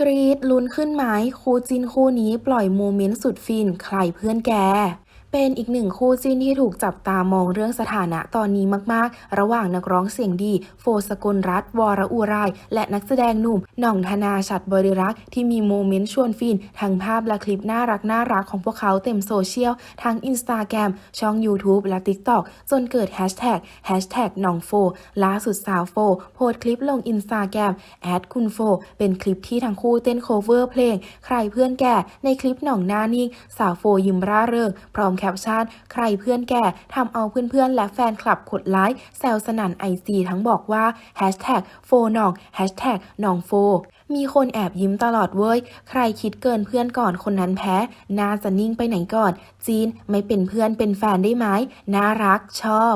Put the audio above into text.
กรีดลุ้นขึ้นไหมคู่จินคู่นี้ปล่อยโมเมนต์สุดฟิน ใครเพื่อนแก เป็นอีกหนึ่งคู่จิ้นที่ถูกจับตามองเรื่องสถานะตอนนี้มากๆ ระหว่างนักร้องเสียงดี โฟสกลรัตน์วรอุไรายและนักแสดงหนุ่มหน่องธนาชัดบริรักษ์ที่มีโมเมนต์ชวนฟินทั้งภาพและคลิปน่ารักน่ารักของพวกเขาเต็มโซเชียล ทั้งอินสตาแกรมช่อง YouTube และ TikTok จนเกิดแฮชแท็กแฮชแท็กหน่องโฟล่าสุดสาวโฟโพสคลิปลงอินสตาแกรมแอดคุณโฟเป็นคลิปที่ทั้งคู่เต้นโคเวอร์เพลง ใครเพื่อนแก่ในคลิปหน่องหน้านิ่งสาวโฟยิ้มร่าเริงพร้อมแคปชั่น ใครเพื่อนแก่ทำเอาเพื่อนๆ และแฟนคลับกดไลค์แซวสนั่นไอซีทั้งบอกว่าแฮชแท็กโฟนองแฮชแท็กนองโฟมีคนแอบยิ้มตลอดเว้ย ใครคิดเกินเพื่อนก่อนคนนั้นแพ้ น่าจะนิ่งไปไหนก่อน จีนไม่เป็นเพื่อนเป็นแฟนได้ไหม น่ารักชอบ